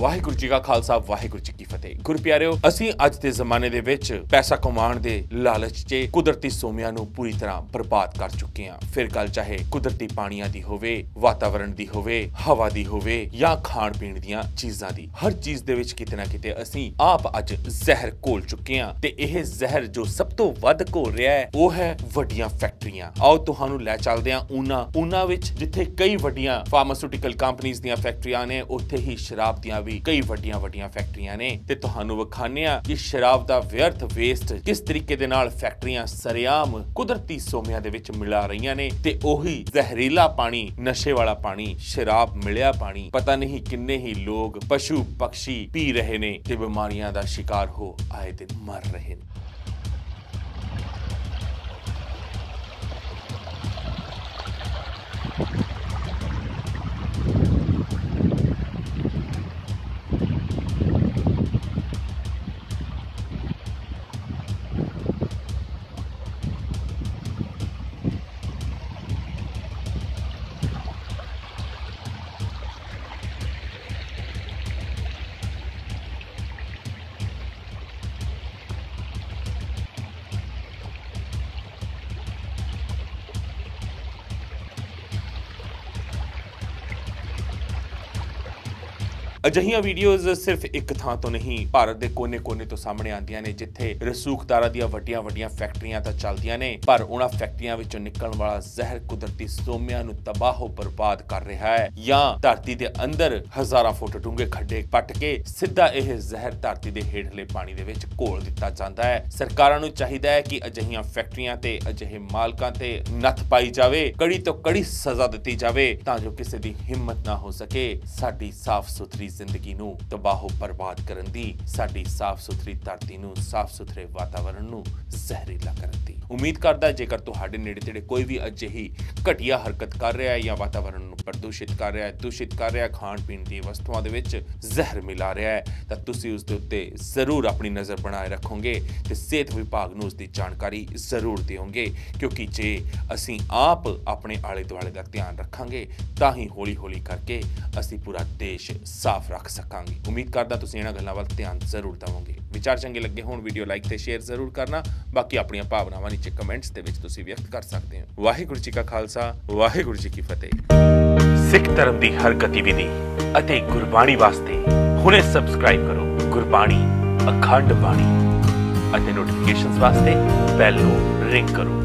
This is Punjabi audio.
ਵਾਹਿਗੁਰੂ ਜੀ ਕਾ ਖਾਲਸਾ, ਵਾਹਿਗੁਰੂ ਜੀ ਕੀ ਫਤਿਹ। ਗੁਰਪਿਆਰਿਓ ਅਸੀਂ ਅੱਜ ਦੇ ਜ਼ਮਾਨੇ ਦੇ ਵਿੱਚ ਪੈਸਾ ਕਮਾਉਣ ਦੇ ਲਾਲਚ 'ਚ ਕੁਦਰਤੀ ਸੋਮਿਆਂ ਨੂੰ ਪੂਰੀ ਤਰ੍ਹਾਂ ਬਰਬਾਦ ਕਰ ਚੁੱਕੇ ਹਾਂ। ਫਿਰ ਗੱਲ ਚਾਹੇ ਕੁਦਰਤੀ ਪਾਣੀਆਂ ਦੀ ਹੋਵੇ, ਵਾਤਾਵਰਣ ਦੀ ਹੋਵੇ, ਹਵਾ ਦੀ ਹੋਵੇ ਜਾਂ ਖਾਣ ਪੀਣ ਦੀਆਂ ਚੀਜ਼ਾਂ ਦੀ। ਹਰ ਚੀਜ਼ ਦੇ ਵਿੱਚ ਕਿਤੇ ਨਾ ਕਿਤੇ ਅਸੀਂ ਆਪ ਅੱਜ ਜ਼ਹਿਰ ਘੋਲ ਚੁੱਕੇ ਹਾਂ ਤੇ ਇਹ ਜ਼ਹਿਰ ਜੋ ਸਭ ਤੋਂ ਵੱਧ ਘੋਲ ਰਿਹਾ ਹੈ, ਉਹ ਹੈ ਵੱਡੀਆਂ ਫੈਕਟਰੀਆਂ। ਆਓ ਤੁਹਾਨੂੰ ਲੈ ਚੱਲਦੇ ਹਾਂ ਉਹਨਾਂ ਉਹਨਾਂ ਵਿੱਚ ਜਿੱਥੇ ਕਈ ਵੱਡੀਆਂ ਫਾਰਮਾਸਿਊਟੀਕਲ ਕੰਪਨੀਆਂ ਦੀਆਂ ਫੈਕਟਰੀਆਂ ਨੇ, ਉੱਥੇ ਹੀ ਸ਼ਰਾਬ ਦੀਆਂ ਵੀ ਕਈ ਵੱਡੀਆਂ ਵੱਡੀਆਂ ਫੈਕਟਰੀਆਂ ਨੇ। ਤੇ ਤੁਹਾਨੂੰ ਵਿਖਾਣੇ ਆ ਕਿ ਸ਼ਰਾਬ ਦਾ ਵਿਅਰਥ ਵੇਸਟ ਕਿਸ ਤਰੀਕੇ ਦੇ ਨਾਲ ਫੈਕਟਰੀਆਂ ਸਰਿਆਮ ਕੁਦਰਤੀ ਸੋਮਿਆਂ ਦੇ ਵਿੱਚ ਮਿਲਾ ਰਹੀਆਂ ਨੇ ਤੇ ਉਹੀ ਜ਼ਹਿਰੀਲਾ ਪਾਣੀ, ਨਸ਼ੇ ਵਾਲਾ ਪਾਣੀ, ਸ਼ਰਾਬ ਮਿਲਿਆ ਪਾਣੀ। ਪਤਾ ਨਹੀਂ ਕਿੰਨੇ ਹੀ ਲੋਕ ਪਸ਼ੂ ਪੰਛੀ ਪੀ ਰਹੇ ਨੇ ਤੇ ਬਿਮਾਰੀਆਂ ਦਾ ਸ਼ਿਕਾਰ ਹੋ ਆਏ ਦਿਨ ਮਰ ਰਹੇ ਨੇ। ਅਜਿਹੀਆਂ ਵੀਡੀਓਜ਼ ਸਿਰਫ ਇੱਕ ਥਾਂ ਤੋਂ ਨਹੀਂ, ਭਾਰਤ ਦੇ ਕੋਨੇ-ਕੋਨੇ ਤੋਂ ਸਾਹਮਣੇ ਆਉਂਦੀਆਂ ਨੇ, ਜਿੱਥੇ ਰਸੂਖਦਾਰਾਂ ਦੀਆਂ ਵੱਡੀਆਂ-ਵੱਡੀਆਂ ਫੈਕਟਰੀਆਂ ਤਾਂ ਚੱਲਦੀਆਂ ਨੇ, ਪਰ ਉਹਨਾਂ ਫੈਕਟਰੀਆਂ ਵਿੱਚੋਂ ਨਿਕਲਣ ਵਾਲਾ ਜ਼ਹਿਰ ਕੁਦਰਤੀ ਸੋਮਿਆਂ ਨੂੰ ਤਬਾਹੋ ਬਰਬਾਦ ਕਰ ਰਿਹਾ ਹੈ। ਜਾਂ ਧਰਤੀ ਦੇ ਅੰਦਰ ਹਜ਼ਾਰਾਂ ਫੁੱਟ ਡੂੰਘੇ ਖੱਡੇ ਪੱਟ ਕੇ ਸਿੱਧਾ ਇਹ ਜ਼ਹਿਰ ਧਰਤੀ ਦੇ ਹੇਠਲੇ ਪਾਣੀ ਦੇ ਵਿੱਚ ਘੋਲ ਦਿੱਤਾ ਜਾਂਦਾ ਹੈ। ਸਰਕਾਰਾਂ ਨੂੰ ਚਾਹੀਦਾ ਹੈ ਕਿ ਅਜਿਹੀਆਂ ਫੈਕਟਰੀਆਂ ਤੇ ਅਜਿਹੇ ਮਾਲਕਾਂ ਤੇ ਨੱਥ ਪਾਈ ਜਾਵੇ, ਕੜੀ ਤੋਂ ਕੜੀ ਸਜ਼ਾ ਦਿੱਤੀ ਜਾਵੇ, ਤਾਂ ਜੋ ਕਿਸੇ ਦੀ ਹਿੰਮਤ ਨਾ ਹੋ ਸਕੇ। ਸਾਡੀ ਸਾਫ਼ ਸੁਥਰੀ ਜ਼ਿੰਦਗੀ ਨੂੰ ਤਬਾਹੋ ਬਰਬਾਦ ਕਰਨ ਦੀ ਸਾਡੀ ਸਾਫ਼ ਸੁਥਰੀ ਧਰਤੀ ਨੂੰ ਸਾਫ਼ ਸੁਥਰੇ ਵਾਤਾਵਰਣ ਨੂੰ ਜ਼ਹਿਰੀਲਾ ਕਰਨ ਦੀ। ਉਮੀਦ ਕਰਦਾ ਜੇਕਰ ਤੁਹਾਡੇ ਨੇੜੇ ਤੇੜੇ ਕੋਈ ਵੀ ਅਜਿਹੀ ਘਟੀਆ ਹਰਕਤ ਕਰ ਰਿਹਾ ਹੈ ਜਾਂ ਵਾਤਾਵਰਣ ਨੂੰ ਪ੍ਰਦੂਸ਼ਿਤ ਕਰ ਰਿਹਾ ਹੈ, ਦੂਸ਼ਿਤ ਕਰ ਰਿਹਾ ਹੈ ਖਾਣ ਪੀਣ ਦੀ ਵਸਤੂਆਂ ਦੇ ਵਿੱਚ ਜ਼ਹਿਰ ਮਿਲਾ ਰਿਹਾ ਹੈ, ਤਾਂ ਤੁਸੀਂ ਉਸ ਦੇ ਉੱਤੇ ਜ਼ਰੂਰ ਆਪਣੀ ਨਜ਼ਰ ਬਣਾਏ ਰੱਖੋਗੇ ਤੇ ਸਿਹਤ ਵਿਭਾਗ ਨੂੰ ਉਸ ਦੀ ਜਾਣਕਾਰੀ ਜ਼ਰੂਰ ਦਿਓਗੇ, ਕਿਉਂਕਿ ਜੇ ਅਸੀਂ ਆਪ ਆਪਣੇ ਆਲੇ ਦੁਆਲੇ ਦਾ ਧਿਆਨ ਰੱਖਾਂਗੇ, ਤਾਂ ਹੀ ਹੌਲੀ-ਹੌਲੀ ਕਰਕੇ ਅਸੀਂ ਪੂਰਾ ਦੇਸ਼ ਸਾਫ਼ ਰੱਖ ਸਕਾਂਗੇ। ਉਮੀਦ ਕਰਦਾ ਤੁਸੀਂ ਇਹਨਾਂ ਗੱਲਾਂ ਵੱਲ ਧਿਆਨ ਜ਼ਰੂਰ ਦੇਵੋਗੇ। ਵਿਚਾਰ ਚੰਗੇ ਲੱਗੇ ਹੋਣ, ਵੀਡੀਓ ਲਾਈਕ ਤੇ ਸ਼ੇਅਰ ਜ਼ਰੂਰ ਕਰਨਾ। ਬਾਕੀ ਆਪਣੀਆਂ ਭਾਵਨਾਵਾਂ ਨੀਚੇ ਕਮੈਂਟਸ ਦੇ ਵਿੱਚ ਤੁਸੀਂ ਵਿਅਕਤ ਕਰ ਸਕਦੇ ਹੋ। ਵਾਹਿਗੁਰੂ ਜੀ ਕਾ ਖਾਲਸਾ, ਵਾਹਿਗੁਰੂ ਜੀ ਕੀ ਫਤਿਹ। ਸਿੱਖ ਧਰਮ ਦੀ ਹਰ ਗਤੀਵਿਧੀ ਅਤੇ ਗੁਰਬਾਣੀ ਵਾਸਤੇ ਹੁਣੇ ਸਬਸਕ੍ਰਾਈਬ ਕਰੋ ਗੁਰਬਾਣੀ, ਅਖੰਡ ਬਾਣੀ ਅਤੇ ਨੋਟੀਫਿਕੇਸ਼ਨਸ ਵਾਸਤੇ ਬੈਲ ਨੂੰ ਰਿੰਗ ਕਰੋ।